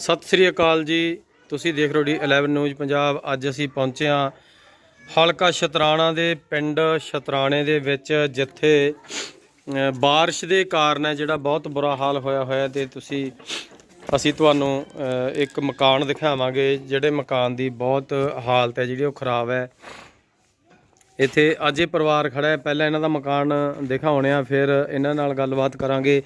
ਸਤਿ ਸ੍ਰੀ ਅਕਾਲ ਜੀ। ਤੁਸੀਂ ਦੇਖ ਰਹੇ ਹੋ ਡੀ 11 ਨਿਊਜ਼ ਪੰਜਾਬ। ਅੱਜ ਅਸੀਂ ਪਹੁੰਚੇ ਹਾਂ ਹਲਕਾ ਸ਼ਤਰਾਣਾ ਦੇ ਪਿੰਡ ਸ਼ਤਰਾਣੇ ਦੇ ਵਿੱਚ ਜਿੱਥੇ ਅ, ਬਾਰਿਸ਼ ਦੇ ਕਾਰਨ ਹੈ ਜਿਹੜਾ ਬਹੁਤ ਬੁਰਾ ਹਾਲ ਹੋਇਆ ਹੋਇਆ ਤੇ ਤੁਸੀਂ ਅਸੀਂ ਤੁਹਾਨੂੰ ਇੱਕ ਮਕਾਨ ਦਿਖਾਵਾਂਗੇ ਜਿਹੜੇ ਮਕਾਨ ਦੀ ਬਹੁਤ ਹਾਲਤ ਹੈ ਜਿਹੜੀ ਉਹ ਖਰਾਬ ਹੈ। ਇੱਥੇ ਅੱਜ ਇਹ ਪਰਿਵਾਰ ਖੜਾ ਹੈ। ਪਹਿਲਾਂ ਇਹਨਾਂ ਦਾ ਮਕਾਨ ਦਿਖਾਉਣੇ ਆ, ਫਿਰ ਇਹਨਾਂ ਨਾਲ ਗੱਲਬਾਤ ਕਰਾਂਗੇ।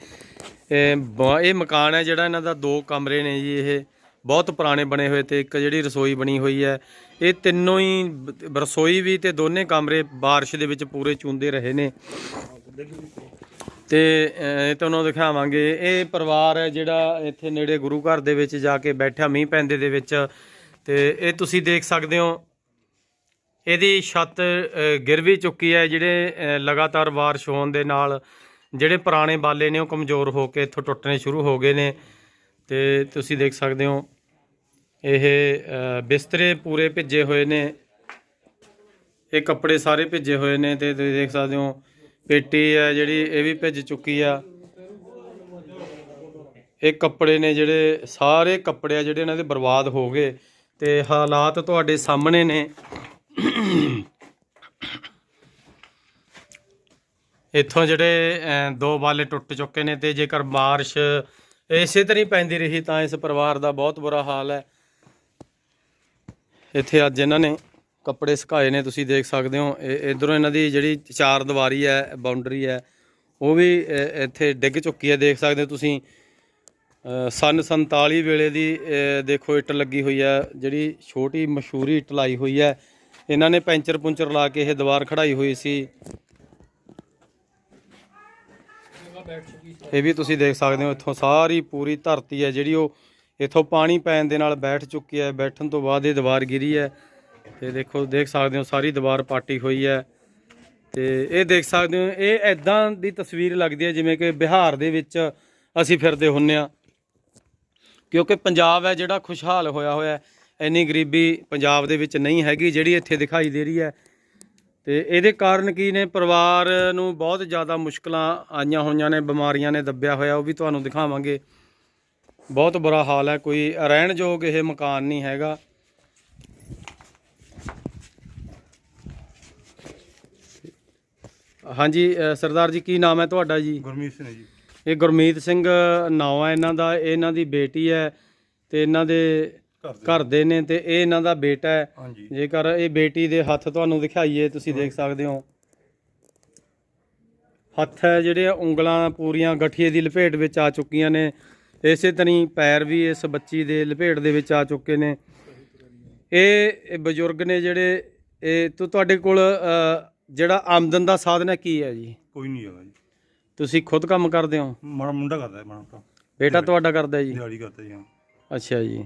ਇਹ ਇਹ ਮਕਾਨ ਹੈ ਜਿਹੜਾ ਇਹਨਾਂ ਦਾ ਦੋ ਕਮਰੇ ਨੇ ਜੀ ਇਹ। ਬਹੁਤ ਪੁਰਾਣੇ ਬਣੇ ਹੋਏ ਤੇ ਇੱਕ ਜਿਹੜੀ ਰਸੋਈ ਬਣੀ ਹੋਈ ਹੈ। ਇਹ ਤਿੰਨੋਂ ਹੀ ਰਸੋਈ ਵੀ ਤੇ ਦੋਨੇ ਕਮਰੇ ਬਾਰਿਸ਼ ਦੇ ਵਿੱਚ ਪੂਰੇ ਚੁੰਦੇ ਰਹੇ ਨੇ। ਤੇ ਇਹ ਤੁਹਾਨੂੰ ਦਿਖਾਵਾਂਗੇ। ਇਹ ਪਰਿਵਾਰ ਹੈ ਜਿਹੜਾ ਇੱਥੇ ਨੇੜੇ ਗੁਰੂ ਘਰ ਦੇ ਵਿੱਚ ਜਾ ਕੇ ਬੈਠਾ ਮੀਂਹ ਪੈਂਦੇ ਦੇ ਵਿੱਚ। ਤੇ ਇਹ ਤੁਸੀਂ ਦੇਖ ਸਕਦੇ ਹੋ ਇਹਦੀ ਛੱਤ ਗਿਰ ਵੀ ਚੁੱਕੀ ਹੈ ਜਿਹੜੇ ਲਗਾਤਾਰ ਬਾਰਿਸ਼ ਹੋਣ ਦੇ ਨਾਲ ਜਿਹੜੇ ਪੁਰਾਣੇ ਬਾਲੇ ਨੇ ਉਹ ਕਮਜ਼ੋਰ ਹੋ ਕੇ ਇੱਥੋਂ ਟੁੱਟਣੇ ਸ਼ੁਰੂ ਹੋ ਗਏ ਨੇ। ਤੇ ਤੁਸੀਂ ਦੇਖ ਸਕਦੇ ਹੋ, ਇਹ ਬਿਸਤਰੇ ਪੂਰੇ ਭਿੱਜੇ ਹੋਏ ਨੇ। ਇਹ ਕੱਪੜੇ ਸਾਰੇ ਭਿੱਜੇ ਹੋਏ ਨੇ ਤੇ ਤੁਸੀਂ ਦੇਖ ਸਕਦੇ ਹੋ, ਪੇਟੀ ਹੈ ਜਿਹੜੀ, ਇਹ ਵੀ ਭਿੱਜ ਚੁੱਕੀ ਆ। ਇਹ ਕੱਪੜੇ ਨੇ ਜਿਹੜੇ, ਸਾਰੇ ਕੱਪੜੇ ਆ ਜਿਹੜੇ ਇਹਨਾਂ ਦੇ ਬਰਬਾਦ ਹੋ ਗਏ ਤੇ ਹਾਲਾਤ ਤੁਹਾਡੇ ਸਾਹਮਣੇ ਨੇ। ਇੱਥੋਂ ਜਿਹੜੇ ਦੋ ਬਾਲੇ ਟੁੱਟ ਚੁੱਕੇ ਨੇ ਤੇ ਜੇਕਰ ਬਾਰਿਸ਼ ਇਸੇ ਤਰ੍ਹਾਂ ਹੀ ਪੈਂਦੀ ਰਹੀ ਤਾਂ ਇਸ ਪਰਿਵਾਰ ਦਾ ਬਹੁਤ ਬੁਰਾ ਹਾਲ ਹੈ। ਇੱਥੇ ਅੱਜ ਇਹਨਾਂ ਨੇ ਕੱਪੜੇ ਸੁਕਾਏ ਨੇ ਤੁਸੀਂ ਦੇਖ ਸਕਦੇ ਹੋ। ਇਹ ਇਧਰੋਂ ਇਹਨਾਂ ਦੀ ਜਿਹੜੀ ਚਾਰ ਦੀਵਾਰੀ ਹੈ ਬਾਉਂਡਰੀ ਹੈ ਉਹ ਵੀ ਇੱਥੇ ਡਿੱਗ ਚੁੱਕੀ ਹੈ। ਦੇਖ ਸਕਦੇ ਹੋ ਤੁਸੀਂ ਅਹ, ਸੰਨ 47 ਵੇਲੇ ਦੀ ਦੇਖੋ ਇੱਟ ਲੱਗੀ ਹੋਈ ਹੈ ਜਿਹੜੀ ਛੋਟੀ ਮਸ਼ਹੂਰੀ ਇੱਟ ਲਾਈ ਹੋਈ ਹੈ। ਇਹਨਾਂ ਨੇ ਪੈਂਚਰ ਪੁੰਚਰ ਲਾ ਕੇ ਇਹ ਦੀਵਾਰ ਖੜਾਈ ਹੋਈ ਸੀ। ਇਹ ਵੀ ਤੁਸੀਂ ਦੇਖ ਸਕਦੇ ਹੋ, ਇੱਥੋਂ ਸਾਰੀ ਪੂਰੀ ਧਰਤੀ ਹੈ ਜਿਹੜੀ ਉਹ ਇੱਥੋਂ ਪਾਣੀ ਪੈਣ ਦੇ ਨਾਲ ਬੈਠ ਚੁੱਕੀ ਹੈ। ਬੈਠਣ ਤੋਂ ਬਾਅਦ ਇਹ ਦੀਵਾਰ ਗਿਰੀ ਹੈ। ਤੇ ਦੇਖੋ, ਦੇਖ ਸਕਦੇ ਹੋ, ਸਾਰੀ ਦੀਵਾਰ ਪਾਟੀ ਹੋਈ ਹੈ। ਤੇ ਇਹ ਦੇਖ ਸਕਦੇ ਹੋ, ਇਹ ਐਦਾਂ ਦੀ ਤਸਵੀਰ ਲੱਗਦੀ ਹੈ ਜਿਵੇਂ ਕਿ ਬਿਹਾਰ ਦੇ ਵਿੱਚ ਅਸੀਂ ਫਿਰਦੇ ਹੁੰਨੇ ਆ ਕਿਉਂਕਿ ਪੰਜਾਬ ਹੈ ਜਿਹੜਾ ਖੁਸ਼ਹਾਲ ਹੋਇਆ ਹੋਇਆ ਇੰਨੀ ਗਰੀਬੀ ਪੰਜਾਬ ਦੇ ਵਿੱਚ ਨਹੀਂ ਹੈਗੀ ਜਿਹੜੀ ਇੱਥੇ ਦਿਖਾਈ ਦੇ ਰਹੀ ਹੈ। ਤੇ ਇਹਦੇ ਕਾਰਨ ਕੀ ਨੇ? ਪਰਿਵਾਰ ਨੂੰ ਬਹੁਤ ਜ਼ਿਆਦਾ ਮੁਸ਼ਕਲਾਂ ਆਈਆਂ ਹੋਈਆਂ ਨੇ ਬਿਮਾਰੀਆਂ ਨੇ ਦੱਬਿਆ ਹੋਇਆ ਉਹ ਵੀ ਤੁਹਾਨੂੰ ਦਿਖਾਵਾਂਗੇ। ਬਹੁਤ ਬੁਰਾ ਹਾਲ ਹੈ ਕੋਈ ਰਹਿਣ ਯੋਗ ਇਹ ਮਕਾਨ ਨਹੀਂ ਹੈਗਾ। ਹਾਂਜੀ ਸਰਦਾਰ ਜੀ ਕੀ ਨਾਮ ਹੈ ਤੁਹਾਡਾ ਜੀ? ਗੁਰਮੀਤ ਸਿੰਘ ਜੀ। ਇਹ ਗੁਰਮੀਤ ਸਿੰਘ ਨਾਂ ਹੈ ਇਹਨਾਂ ਦਾ ਇਹ ਇਹਨਾਂ ਦੀ ਬੇਟੀ ਹੈ ਤੇ ਇਹਨਾਂ ਦੇ ਘਰ ਦੇ ਨੇ ਤੇ ਇਹ ਇਹਨਾਂ ਦਾ ਬੇਟਾ ਹੈ। ਹਾਂਜੀ। ਜੇਕਰ ਇਹ ਬੇਟੀ ਦੇ ਹੱਥ ਤੁਹਾਨੂੰ ਦਿਖਾਈਏ ਤੁਸੀਂ ਦੇਖ ਸਕਦੇ ਹੋ। ਹੱਥ ਹੈ ਜਿਹੜੇ ਉਂਗਲਾਂ ਪੂਰੀਆਂ ਗਠੀਏ ਦੀ ਲਪੇਟ ਵਿੱਚ ਆ ਚੁੱਕੀਆਂ ਨੇ। ਇਸੇ ਤਰ੍ਹਾਂ ਪੈਰ ਵੀ ਇਸ ਬੱਚੀ ਦੇ ਲਪੇਟ ਦੇ ਵਿੱਚ ਆ ਚੁੱਕੇ ਨੇ। ਇਹ ਬਜ਼ੁਰਗ ਨੇ ਜਿਹੜੇ ਇਹ ਤੋਂ ਤੁਹਾਡੇ ਕੋਲ ਜਿਹੜਾ ਆਮਦਨ ਦਾ ਸਾਧਨ ਹੈ ਕੀ ਹੈ ਜੀ? ਕੋਈ ਨਹੀਂ ਹੈਗਾ ਜੀ। ਤੁਸੀਂ ਖੁਦ ਕੰਮ ਕਰਦੇ ਹੋ? ਮਾੜਾ ਮੁੰਡਾ ਕਰਦਾ ਹੈ ਮਾੜਾ ਬੇਟਾ ਤੁਹਾਡਾ ਕਰਦਾ ਜੀ? ਦਿਹਾੜੀ ਕਰਦਾ ਜੀ ਹਾਂ। ਅੱਛਾ ਜੀ।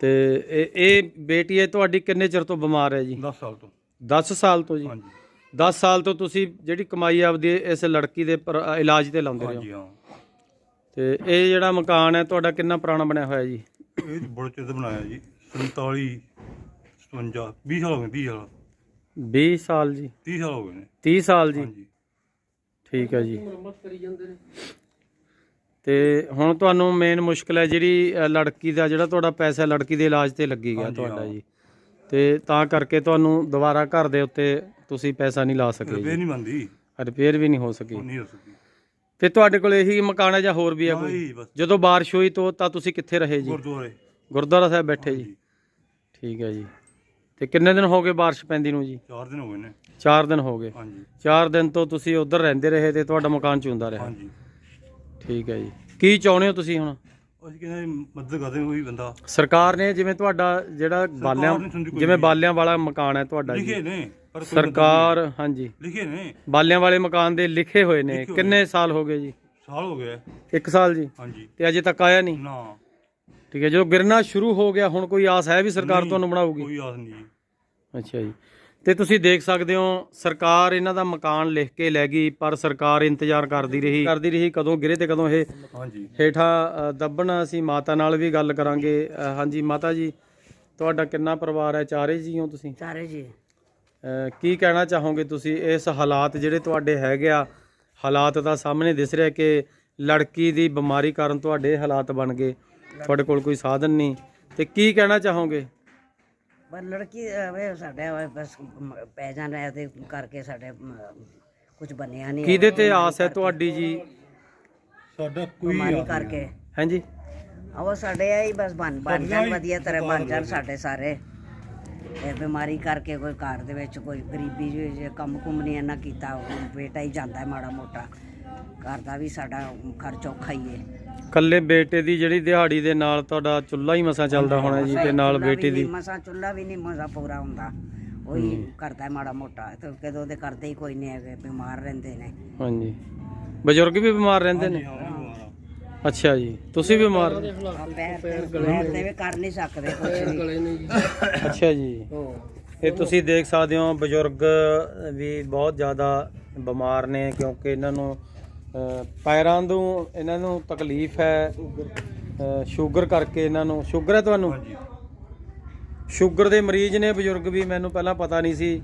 ਤੇ ਇਹ ਇਹ ਬੇਟੀ ਹੈ ਤੁਹਾਡੀ ਕਿੰਨੇ ਚਿਰ ਤੋਂ ਬਿਮਾਰ ਹੈ ਜੀ? 10 ਸਾਲ ਤੋਂ। 10 ਸਾਲ ਤੋਂ ਜੀ? ਹਾਂਜੀ। 10 ਸਾਲ ਤੋਂ ਤੁਸੀਂ ਜਿਹੜੀ ਕਮਾਈ ਆਪਦੀ ਇਸ ਲੜਕੀ ਦੇ ਪਰ ਇਲਾਜ ਤੇ ਲਾਉਂਦੇ ਰਹੇ ਹੋ? ਹਾਂਜੀ ਹਾਂ। ਤੇ ਇਹ ਜਿਹੜਾ ਮਕਾਨ ਹੈ ਤੁਹਾਡਾ ਕਿੰਨਾ ਪੁਰਾਣਾ ਬਣਿਆ ਹੋਇਆ ਜੀ? ਇਹ ਬੜੇ ਚਿਰ ਦਾ ਬਣਾਇਆ ਜੀ। 47 57 20 ਸਾਲ ਹੋ ਗਏ 30 ਸਾਲ। 20 ਸਾਲ ਜੀ। 30 ਸਾਲ ਹੋ ਗਏ ਨੇ। 30 ਸਾਲ ਜੀ? ਹਾਂਜੀ। ਠੀਕ ਹੈ ਜੀ। ਤੇ ਹੁਣ ਤੁਹਾਨੂੰ ਮੇਨ ਮੁਸ਼ਕਲ ਹੈ ਜਿਹੜੀ ਲੜਕੀ ਦਾ ਜਿਹੜਾ ਤੁਹਾਡਾ ਪੈਸਾ ਲੜਕੀ ਦੇ ਇਲਾਜ ਤੇ ਲੱਗੀ ਗਿਆ ਤੁਹਾਡਾ। ਜੀ। ਤੇ ਤਾਂ ਕਰਕੇ ਤੁਹਾਨੂੰ ਦੁਬਾਰਾ ਘਰ ਦੇ ਉੱਤੇ ਤੁਸੀਂ ਪੈਸਾ ਨਹੀਂ ਲਾ ਸਕੇ ਰੁਪਏ ਜੀ। ਨਹੀਂ ਬੰਦੀ ਰਿਪੇਅਰ ਵੀ ਨਹੀਂ ਹੋ ਸਕੀ। ਨਹੀਂ ਹੋ ਸਕੀ। ਤੇ ਤੁਹਾਡੇ ਕੋਲ ਇਹੀ ਮਕਾਨ ਹੈ ਜਾਂ ਹੋਰ ਵੀ ਹੈ ਕੋਈ? ਜਦੋਂ ਬਾਰਿਸ਼ ਹੋਈ ਤੋਂ ਤਾਂ ਤੁਸੀਂ ਕਿੱਥੇ ਰਹੇ ਜੀ? ਗੁਰਦੁਆਰੇ। ਗੁਰਦੁਆਰਾ ਸਾਹਿਬ ਬੈਠੇ ਜੀ। ਠੀਕ ਹੈ ਜੀ। ਤੇ ਕਿੰਨੇ ਦਿਨ ਹੋ ਗਏ ਬਾਰਿਸ਼ ਪੈਂਦੀ ਨੂੰ ਜੀ? 4 ਦਿਨ ਹੋ ਗਏ ਨੇ। 4 ਦਿਨ ਹੋ ਗਏ। ਹਾਂਜੀ। 4 ਦਿਨ ਤੋਂ ਤੁਸੀਂ ਉਧਰ ਰਹਿੰਦੇ ਰਹੇ ਤੇ ਤੁਹਾਡਾ ਮਕਾਨ ਚੁੰਦਾ ਰਿਹਾ। ਹਾਂਜੀ। ਠੀਕ ਹੈ ਜੀ। ਕੀ ਚਾਹੁੰਦੇ ਹੋ ਤੁਸੀਂ ਹੁਣ? ਅਸੀਂ ਕਹਿੰਦੇ ਮਦਦ ਕਰਦੇ ਕੋਈ ਬੰਦਾ। ਸਰਕਾਰ ਨੇ ਜਿਵੇਂ ਤੁਹਾਡਾ ਜਿਹੜਾ ਬਾਲਿਆਂ ਨੇ ਸੁਣਦੀ ਕੋਈ ਜਿਵੇਂ ਬਾਲਿਆਂ ਵਾਲਾ ਮਕਾਨ ਹੈ ਤੁਹਾਡਾ ਜੀ। ਲਿਖੇ ਨੇ ਪਰ ਕੋਈ ਬੰਦਾ ਸਰਕਾਰ ਹਾਂਜੀ। ਲਿਖੇ ਨੇ। ਬਾਲਿਆਂ ਵਾਲੇ ਮਕਾਨ ਦੇ ਲਿਖੇ ਹੋਏ ਨੇ। ਲਿਖੇ ਹੋਏ ਕਿੰਨੇ ਸਾਲ ਹੋ ਗਏ ਜੀ? ਸਾਲ ਹੋ ਗਏ 1 ਸਾਲ ਜੀ? ਹਾਂਜੀ। ਤੇ ਅਜੇ ਤੱਕ ਆਇਆ ਨਹੀਂ? ਨਾ। ਠੀਕ ਹੈ ਜਦੋਂ ਗਿਰਨਾ ਸ਼ੁਰੂ ਹੋ ਗਿਆ ਹੁਣ ਕੋਈ ਆਸ ਹੈ ਵੀ ਸਰਕਾਰ ਨਹੀਂ, ਤੁਹਾਨੂੰ ਬਣਾਊਗੀ? ਕੋਈ ਆਸ ਨਹੀਂ ਜੀ। ਅੱਛਾ ਜੀ। ਤੇ ਤੁਸੀਂ ਦੇਖ ਸਕਦੇ ਹੋ ਸਰਕਾਰ ਇਹਨਾਂ ਦਾ ਮਕਾਨ ਲਿਖ ਕੇ ਲੈ ਗਈ ਪਰ ਸਰਕਾਰ ਇੰਤਜ਼ਾਰ ਕਰਦੀ ਰਹੀ। ਕਰਦੀ ਰਹੀ ਕਦੋਂ ਗਿਰੇ ਤੇ ਕਦੋਂ ਇਹ ਹਾਂਜੀ। ਹੇਠਾਂ ਦੱਬਣ ਅਸੀਂ ਮਾਤਾ ਨਾਲ ਵੀ ਗੱਲ ਕਰਾਂਗੇ। ਅ, ਹਾਂਜੀ ਮਾਤਾ ਜੀ ਤੁਹਾਡਾ ਕਿੰਨਾ ਪਰਿਵਾਰ ਹੈ? ਚਾਰੇ ਜੀ ਹੋ ਤੁਸੀਂ? ਚਾਰੇ ਜੀ। ਅ, ਕੀ ਕਹਿਣਾ ਚਾਹੋਗੇ ਤੁਸੀਂ ਇਸ ਹਾਲਾਤ ਜਿਹੜੇ ਤੁਹਾਡੇ ਹੈਗੇ ਆ? ਹਾਲਾਤ ਤਾਂ ਸਾਹਮਣੇ ਦਿਸ ਰਿਹਾ ਕਿ ਲੜਕੀ ਦੀ ਬਿਮਾਰੀ ਕਾਰਨ ਤੁਹਾਡੇ ਹਾਲਾਤ ਬਣ ਗਏ। ਤੁਹਾਡੇ ਕੋਲ ਕੋਈ ਸਾਧਨ ਨਹੀਂ। ਤੇ ਕੀ ਕਹਿਣਾ ਚਾਹੋਗੇ? ਪਰ ਲੜਕੀ ਵੇ ਸਾਡੇ ਵੇ ਬਸ ਪੈ ਜਾਣਾ ਇਹਦੇ ਕਰਕੇ ਸਾਡੇ ਕੁਝ ਬਣਿਆ ਨਹੀਂ ਕਿਹਦੇ ਤੇ ਆਸ ਹੈ ਤੁਹਾਡੀ ਜੀ? ਸਾਡਾ ਕੋਈ ਬਿਮਾਰੀ। ਕਰਕੇ। ਹਾਂਜੀ। ਉਹ ਸਾਡੇ ਆਈ ਬਸ ਬਣ ਬਣ ਜਾਣ ਵਧੀਆ ਤਰ੍ਹਾਂ ਬਣ ਜਾਣ ਸਾਡੇ ਸਾਰੇ। ਇਹ ਬਿਮਾਰੀ ਕਰਕੇ ਕੋਈ ਘਰ ਦੇ ਵਿੱਚ ਕੋਈ ਗਰੀਬੀ ਜੇ ਕੰਮ ਕੁੰਮ ਨਹੀਂ ਇਹਨਾਂ ਕੀਤਾ ਬੇਟਾ ਹੀ ਜਾਂਦਾ ਹੈ ਮਾੜਾ ਮੋਟਾ। ਘਰ ਦਾ ਵੀ ਸਾਡਾ ਖਰਚ ਔਖਾ ਹੀ ਹੈ ਕੱਲੇ ਬੇਟੇ ਦੀ ਜਿਹੜੀ ਦਿਹਾੜੀ ਦੇ ਨਾਲ ਤੁਹਾਡਾ ਚੁੱਲ੍ਹਾ ਹੀ ਮਸਾਂ ਚੱਲਦਾ ਹੋਣਾ ਜੀ ਤੇ ਨਾਲ ਬੇਟੀ ਦੀ। ਮਸਾ ਚੁੱਲਾ ਵੀ ਨਹੀਂ ਮਸਾ ਪੂਰਾ ਹੁੰਦਾ। ਉਹੀ ਕਰਦਾ ਹੈ ਮਾੜਾ ਮੋਟਾ ਤੇ ਕਦੋਂ ਉਹਦੇ ਕਰਦੇ ਹੀ ਕੋਈ ਨਹੀਂ ਹੈਗੇ ਬਿਮਾਰ ਰਹਿੰਦੇ ਨੇ। ਹਾਂਜੀ। ਬਜ਼ੁਰਗ ਵੀ ਬਿਮਾਰ ਰਹਿੰਦੇ ਨੇ। ਅੱਛਾ ਜੀ ਤੁਸੀਂ ਵੀ ਬਿਮਾਰ? ਆ ਪੈਰ ਤੇ ਪੈਰ ਤੇ ਵੀ ਕਰ ਨਹੀਂ ਸਕਦੇ ਕੁਝ ਵੀ। ਅੱਛਾ ਜੀ। ਇਹ ਤੁਸੀਂ ਦੇਖ ਸਕਦੇ ਹੋ ਬਜ਼ੁਰਗ ਵੀ ਬਹੁਤ ਜ਼ਿਆਦਾ ਬਿਮਾਰ ਨੇ ਕਿਉਂਕਿ ਇਹਨਾਂ ਨੂੰ ਪੈਰਾਂ ਨੂੰ ਇਹਨਾਂ ਨੂੰ ਤਕਲੀਫ ਹੈ ਸ਼ੂਗਰ ਕਰਕੇ ਇਹਨਾਂ ਨੂੰ ਸ਼ੂਗਰ ਹੈ ਤੁਹਾਨੂੰ? ਸ਼ੂਗਰ ਦੇ ਮਰੀਜ਼ ਨੇ ਬਜ਼ੁਰਗ ਵੀ ਮੈਨੂੰ ਪਹਿਲਾਂ ਪਤਾ ਨਹੀਂ ਸੀ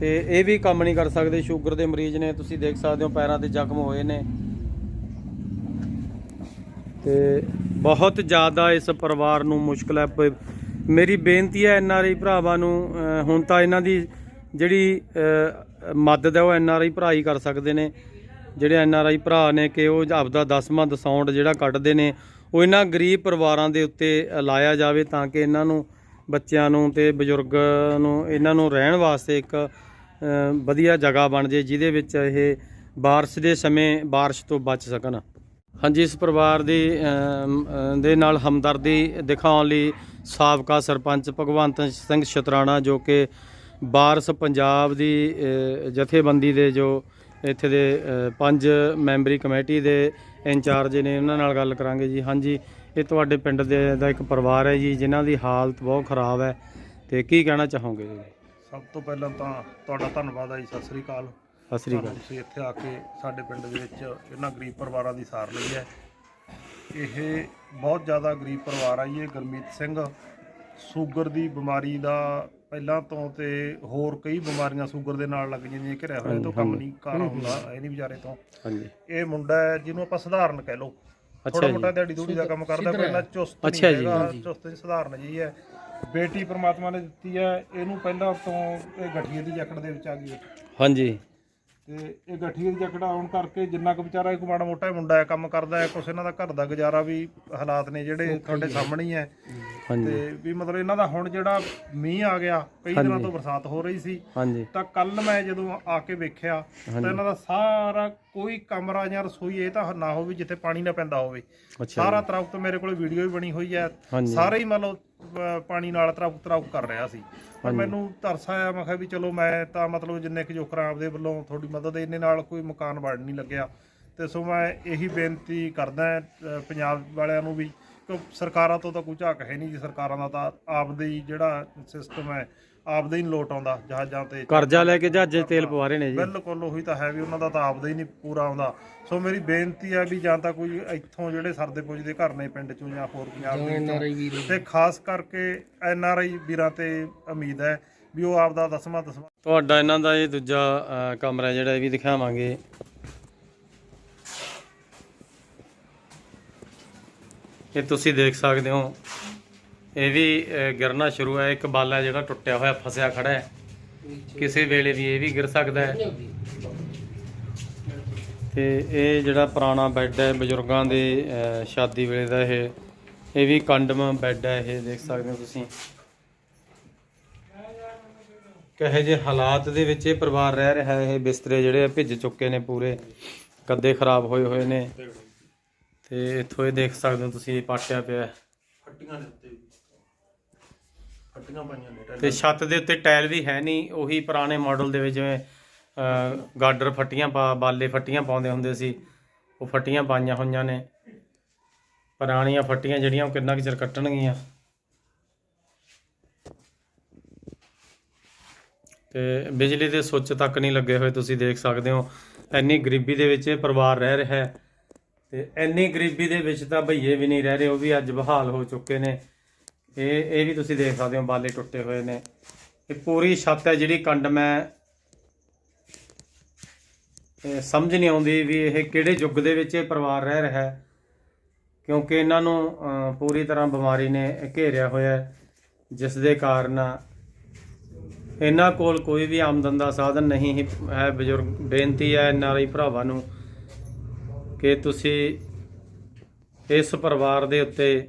ਤੇ ਇਹ ਵੀ ਕੰਮ ਨਹੀਂ ਕਰ ਸਕਦੇ ਸ਼ੂਗਰ ਦੇ ਮਰੀਜ਼ ਨੇ ਤੁਸੀਂ ਦੇਖ ਸਕਦੇ ਹੋ ਪੈਰਾਂ ਤੇ ਜ਼ਖਮ ਹੋਏ ਨੇ। ਤੇ ਬਹੁਤ ਜ਼ਿਆਦਾ ਇਸ ਪਰਿਵਾਰ ਨੂੰ ਮੁਸ਼ਕਲ ਹੈ। ਮੇਰੀ ਬੇਨਤੀ ਹੈ ਐਨਆਰਆਈ ਭਰਾਵਾਂ ਨੂੰ ਹੁਣ ਤਾਂ ਇਹਨਾਂ ਦੀ ਜਿਹੜੀ ਮਦਦ ਹੈ ਉਹ ਐਨਆਰਆਈ ਭਰਾ ਹੀ ਕਰ ਸਕਦੇ ਨੇ। ਜਿਹੜੇ ਐੱਨ ਆਰ ਆਈ ਭਰਾ ਨੇ ਕਿ ਉਹ ਆਪਦਾ ਦਸਵਾਂ ਦਸਾਉਂਡ ਜਿਹੜਾ ਕੱਢਦੇ ਨੇ, ਉਹ ਇਹਨਾਂ ਗਰੀਬ ਪਰਿਵਾਰਾਂ ਦੇ ਉੱਤੇ ਲਾਇਆ ਜਾਵੇ ਤਾਂ ਕਿ ਇਹਨਾਂ ਨੂੰ, ਬੱਚਿਆਂ ਨੂੰ ਤੇ ਬਜ਼ੁਰਗ ਨੂੰ, ਇਹਨਾਂ ਨੂੰ ਰਹਿਣ ਵਾਸਤੇ ਇੱਕ ਵਧੀਆ ਜਗ੍ਹਾ ਬਣ ਜੇ, ਜਿਹਦੇ ਵਿੱਚ ਇਹ ਬਾਰਿਸ਼ ਦੇ ਸਮੇਂ ਬਾਰਿਸ਼ ਤੋਂ ਬਚ ਸਕਣ। ਹਾਂਜੀ, ਇਸ ਪਰਿਵਾਰ ਦੀ ਦੇ ਨਾਲ ਹਮਦਰਦੀ ਦਿਖਾਉਣ ਲਈ ਸਾਬਕਾ ਸਰਪੰਚ ਭਗਵੰਤ ਸਿੰਘ ਸ਼ਤਰਾਣਾ ਜੋ ਕਿ ਬਾਰਸ ਪੰਜਾਬ ਦੀ ਜਥੇਬੰਦੀ ਦੇ ਜੋ ਇੱਥੇ ਦੇ ਪੰਜ ਮੈਂਬਰੀ ਕਮੇਟੀ ਦੇ ਇੰਚਾਰਜ ਨੇ ਉਹਨਾਂ ਨਾਲ ਗੱਲ ਕਰਾਂਗੇ ਜੀ। ਹਾਂਜੀ ਇਹ ਤੁਹਾਡੇ ਪਿੰਡ ਦੇ ਦਾ ਇੱਕ ਪਰਿਵਾਰ ਹੈ ਜੀ ਜਿਨ੍ਹਾਂ ਦੀ ਹਾਲਤ ਬਹੁਤ ਖਰਾਬ ਹੈ। ਤੇ ਕੀ ਕਹਿਣਾ ਚਾਹੋਗੇ ਜੀ? ਸਭ ਤੋਂ ਪਹਿਲਾਂ ਤਾਂ ਤੁਹਾਡਾ ਧੰਨਵਾਦ ਹੈ ਜੀ ਸਤਿ ਸ੍ਰੀ ਅਕਾਲ। ਸਤਿ ਸ੍ਰੀ ਅਕਾਲ। ਤੁਸੀਂ ਇੱਥੇ ਆ ਕੇ ਸਾਡੇ ਪਿੰਡ ਦੇ ਵਿੱਚ ਇਹਨਾਂ ਗਰੀਬ ਪਰਿਵਾਰਾਂ ਦੀ ਸਾਰ ਲਈ ਹੈ। ਇਹ ਬਹੁਤ ਜ਼ਿਆਦਾ ਗਰੀਬ ਪਰਿਵਾਰ ਆ ਜੀ ਇਹ ਗੁਰਮੀਤ ਸਿੰਘ। ਸ਼ੂਗਰ ਦੀ ਬਿਮਾਰੀ ਦਾ ਪਹਿਲਾਂ ਤੋਂ ਤੇ ਹੋਰ ਕਈ ਬਿਮਾਰੀਆਂ ਸ਼ੂਗਰ ਦੇ ਨਾਲ ਲੱਗ ਜਾਂਦੀਆਂ ਘਿਰਿਆ ਹੋਇਆ ਇਹ ਤੋਂ ਕੰਮ ਨਹੀਂ ਕਾਰ ਹੁੰਦਾ ਇਹ ਨਹੀਂ ਵਿਚਾਰੇ ਤੋਂ। ਹਾਂਜੀ। ਇਹ ਮੁੰਡਾ ਹੈ ਜਿਹਨੂੰ ਆਪਾਂ ਸਧਾਰਨ ਕਹਿ ਲਓ। ਅੱਛਾ ਥੋੜਾ ਜੀ। ਮੋਟਾ ਦਿਹਾੜੀ ਦੂੜੀ ਦਾ ਕੰਮ ਕਰਦਾ ਪਹਿਲਾਂ ਚੁਸਤ ਅੱਛਾ ਨਹੀਂ ਜੀ, ਹੈਗਾ ਚੁਸਤ ਨਹੀਂ ਸਧਾਰਨ ਜੀ ਹੈ। ਬੇਟੀ ਪ੍ਰਮਾਤਮਾ ਨੇ ਦਿੱਤੀ ਹੈ ਇਹਨੂੰ ਪਹਿਲਾਂ ਤੋਂ ਇਹ ਗਠੀਏ ਦੀ ਜਕੜ ਦੇ ਵਿੱਚ ਆ ਗਈ ਹੈ। ਹਾਂਜੀ। ਤੇ ਇਹ ਗਠੀਏ ਦੀ ਜਕੜ ਆਉਣ ਕਰਕੇ ਜਿੰਨਾ ਕੁ ਵਿਚਾਰਾ ਇੱਕ ਮਾੜਾ ਮੋਟਾ ਹੀ ਮੁੰਡਾ ਹੈ ਕੰਮ ਕਰਦਾ ਹੈ ਕੁਛ ਇਹਨਾਂ ਦਾ ਘਰ ਦਾ ਗੁਜ਼ਾਰਾ ਵੀ ਹਾਲਾਤ ਨੇ ਜਿਹੜੇ ਤੁਹਾਡੇ ਸਾਹਮਣੇ ਹੀ ਤੇ ਵੀ ਮਤਲਬ ਇਹਨਾਂ ਦਾ ਹੁਣ ਜਿਹੜਾ ਮੀਂਹ ਆ ਗਿਆ ਕਈ ਦਿਨਾਂ ਤੋਂ ਬਰਸਾਤ ਹੋ ਰਹੀ ਸੀ। ਤਾਂ ਕੱਲ ਮੈਂ ਜਦੋਂ ਆ ਕੇ ਵੇਖਿਆ ਤਾਂ ਇਹਨਾਂ ਦਾ ਸਾਰਾ ਕੋਈ ਕਮਰਾ ਜਾਂ ਰਸੋਈ ਇਹ ਤਾਂ ਨਾ ਹੋਵੇ ਜਿੱਥੇ ਪਾਣੀ ਨਾ ਪੈਂਦਾ ਹੋਵੇ। ਸਾਰਾ ਤਰਫਤ ਮੇਰੇ ਕੋਲ ਵੀਡੀਓ ਵੀ ਬਣੀ ਹੋਈ ਹੈ। ਸਾਰੇ ਹੀ ਮਤਲਬ ਪਾਣੀ ਨਾਲ ਤਰਫ ਤਰਫ ਕਰ ਰਿਹਾ ਸੀ। ਪਰ ਮੈਨੂੰ ਤਰਸ ਆਇਆ ਮੈਂ ਕਿਹਾ ਵੀ ਚਲੋ ਮੈਂ ਤਾਂ ਮਤਲਬ ਜਿੰਨੇ ਕੁ ਜੋਕਰਾਂ ਆਪਦੇ ਵੱਲੋਂ ਥੋੜੀ ਮਦਦ ਇਹਨੇ ਨਾਲ ਕੋਈ ਮਕਾਨ ਬਣ ਨਹੀਂ ਲੱਗਿਆ। ਤੇ ਸੋ ਮੈਂ ਇਹੀ ਬੇਨਤੀ ਕਰਦਾ ਪੰਜਾਬ ਵਾਲਿਆਂ ਨੂੰ ਵੀ ਕਿ ਸਰਕਾਰਾਂ ਤੋਂ ਤਾਂ ਕੋਈ ਝਾਕ ਹੈ ਨਹੀਂ ਜੀ। ਸਰਕਾਰਾਂ ਦਾ ਤਾਂ ਆਪਦੇ ਹੀ ਜਿਹੜਾ ਸਿਸਟਮ ਹੈ ਆਪਦੇ ਹੀ ਨੀ ਲੋਟ ਆਉਂਦਾ ਜਹਾਜ਼ਾਂ ਤੇ। ਕਰਜ਼ਾ ਲੈ ਕੇ ਜਹਾਜ਼ੇ 'ਚ ਤੇਲ ਪਵਾ ਰਹੇ ਨੇ ਜੀ। ਬਿਲਕੁਲ ਉਹੀ ਤਾਂ ਹੈ ਵੀ ਉਹਨਾਂ ਦਾ ਤਾਂ ਆਪਦਾ ਹੀ ਨਹੀਂ ਪੂਰਾ ਆਉਂਦਾ। ਸੋ ਮੇਰੀ ਬੇਨਤੀ ਹੈ ਵੀ ਜਾਂ ਤਾਂ ਕੋਈ ਇੱਥੋਂ ਜਿਹੜੇ ਸਰਦੇ ਪੁੱਜਦੇ ਘਰ ਨੇ ਪਿੰਡ ਚੋਂ ਜਾਂ ਹੋਰ ਪੰਜਾਬ ਦੇ ਵਿੱਚੋਂ। ਤੇ ਖਾਸ ਕਰਕੇ ਐਨ ਆਰ ਆਈ ਵੀਰਾਂ ਤੇ ਉਮੀਦ ਹੈ ਵੀ ਉਹ ਆਪਦਾ ਦਸਵਾਂ ਦਸਵਾਂ ਤੁਹਾਡਾ ਇਹਨਾਂ ਦਾ ਇਹ ਦੂਜਾ ਅ, ਕਮਰਾ ਜਿਹੜਾ ਇਹ ਵੀ ਦਿਖਾਵਾਂਗੇ। ਇਹ ਤੁਸੀਂ ਦੇਖ ਸਕਦੇ ਹੋ। ਇਹ ਵੀ ਅ, ਗਿਰਨਾ ਸ਼ੁਰੂ ਹੈ ਇੱਕ ਬਾਲਾ ਜਿਹੜਾ ਟੁੱਟਿਆ ਹੋਇਆ ਫਸਿਆ ਖੜਾ ਹੈ। ਕਿਸੇ ਵੇਲੇ ਵੀ ਇਹ ਵੀ ਗਿਰ ਸਕਦਾ ਹੈ। ਤੇ ਇਹ ਜਿਹੜਾ ਪੁਰਾਣਾ ਬੈੱਡ ਹੈ ਬਜ਼ੁਰਗਾਂ ਦੇ ਅ, ਸ਼ਾਦੀ ਵੇਲੇ ਦਾ ਇਹ ਇਹ ਵੀ ਕੰਡਮ ਬੈੱਡ ਹੈ ਇਹ ਦੇਖ ਸਕਦੇ ਹੋ ਤੁਸੀਂ। ਕਹੇ ਜੇ ਹਾਲਾਤ ਦੇ ਵਿੱਚ ਇਹ ਪਰਿਵਾਰ ਰਹਿ ਰਿਹਾ ਹੈ ਇਹ ਬਿਸਤਰੇ ਜਿਹੜੇ ਆ ਭਿੱਜ ਚੁੱਕੇ ਨੇ ਪੂਰੇ ਗੱਦੇ ਖਰਾਬ ਹੋਏ ਹੋਏ ਨੇ। ਤੇ ਇੱਥੋਂ ਇਹ ਦੇਖ ਸਕਦੇ ਹੋ ਤੁਸੀਂ ਇਹ ਪਾਟਿਆ ਪਿਆ ਹੈ। ਫੱਟੀਆਂ ਦੇ ਉੱਤੇ ਫੱਟੀਆਂ ਪਾਈਆਂ ਨੇ ਤੇ ਛੱਤ ਦੇ ਉੱਤੇ ਟਾਇਲ ਵੀ ਹੈ ਨਹੀਂ ਉਹੀ ਪੁਰਾਣੇ ਮਾਡਲ ਦੇ ਵਿੱਚ ਜਿਵੇਂ ਅਹ, ਗਾਡਰ ਫੱਟੀਆਂ ਪਾ ਬਾਲੇ ਫੱਟੀਆਂ ਪਾਉਂਦੇ ਹੁੰਦੇ ਸੀ ਉਹ ਫੱਟੀਆਂ ਪਾਈਆਂ ਹੋਈਆਂ ਨੇ। ਪੁਰਾਣੀਆਂ ਫੱਟੀਆਂ ਜਿਹੜੀਆਂ ਉਹ ਕਿੰਨਾ ਕੁ ਚਿਰ ਕੱਟਣਗੀਆਂ। ਤੇ ਬਿਜਲੀ ਦੇ ਸੁੱਚ ਤੱਕ ਨਹੀਂ ਲੱਗੇ ਹੋਏ ਤੁਸੀਂ ਦੇਖ ਸਕਦੇ ਹੋ ਇੰਨੀ ਗਰੀਬੀ ਦੇ ਵਿੱਚ ਇਹ ਪਰਿਵਾਰ ਰਹਿ ਰਿਹਾ ਹੈ। ਤੇ ਇੰਨੀ ਗਰੀਬੀ ਦੇ ਵਿੱਚ ਤਾਂ ਭਈਏ ਵੀ ਨਹੀਂ ਰਹਿ ਰਹੇ ਉਹ ਵੀ ਅੱਜ ਬਹਾਲ ਹੋ ਚੁੱਕੇ ਨੇ। ਇਹ ਇਹ ਵੀ ਤੁਸੀਂ ਦੇਖ ਸਕਦੇ ਹੋ, ਬਾਲੇ ਟੁੱਟੇ ਹੋਏ ਨੇ। ਇਹ ਪੂਰੀ ਛੱਤ ਹੈ, ਜਿਹੜੀ ਕੰਡ ਮੈਂ, ਇਹ ਸਮਝ ਨਹੀਂ ਆਉਂਦੀ ਵੀ ਇਹ ਕਿਹੜੇ ਯੁੱਗ ਦੇ ਵਿੱਚ ਇਹ ਪਰਿਵਾਰ ਰਹਿ ਰਿਹਾ ਹੈ। ਕਿਉਂਕਿ ਇਹਨਾਂ ਨੂੰ ਪੂਰੀ ਤਰ੍ਹਾਂ ਬਿਮਾਰੀ ਨੇ ਘੇਰਿਆ ਹੋਇਆ ਹੈ, ਜਿਸ ਦੇ ਕਾਰਨ ਇਹਨਾਂ ਕੋਲ ਕੋਈ ਵੀ ਆਮਦਨ ਦਾ ਸਾਧਨ ਨਹੀਂ ਹੈ ਬਜ਼ੁਰਗ, ਬੇਨਤੀ ਹੈ ਐਨਆਰਆਈ ਭਰਾਵਾਂ ਨੂੰ ਕਿ ਤੁਸੀਂ ਇਸ ਪਰਿਵਾਰ ਦੇ ਉੱਤੇ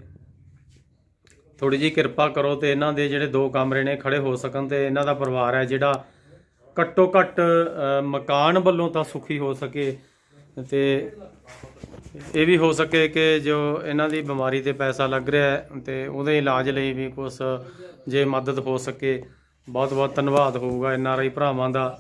ਥੋੜੀ ਜੀ ਕਿਰਪਾ ਕਰੋ ਤੇ ਇਹਨਾਂ ਦੇ ਜਿਹੜੇ ਦੋ ਕਮਰੇ ਨੇ ਖੜੇ ਹੋ ਸਕਣ ਤੇ ਇਹਨਾਂ ਦਾ ਪਰਿਵਾਰ ਹੈ ਜਿਹੜਾ ਘੱਟੋ ਘੱਟ ਮਕਾਨ ਵੱਲੋਂ ਤਾਂ ਸੁਖੀ ਹੋ ਸਕੇ ਤੇ ਇਹ ਵੀ ਹੋ ਸਕੇ ਕਿ ਜੋ ਇਹਨਾਂ ਦੀ ਬਿਮਾਰੀ ਤੇ ਪੈਸਾ ਲੱਗ ਰਿਹਾ ਹੈ ਤੇ ਉਹਦੇ ਇਲਾਜ ਲਈ ਵੀ ਕੁਝ ਜੇ ਮਦਦ ਹੋ ਸਕੇ। ਬਹੁਤ ਬਹੁਤ ਧੰਨਵਾਦ ਹੋਊਗਾ ਐਨ ਆਰ ਆਈ ਭਰਾਵਾਂ ਦਾ।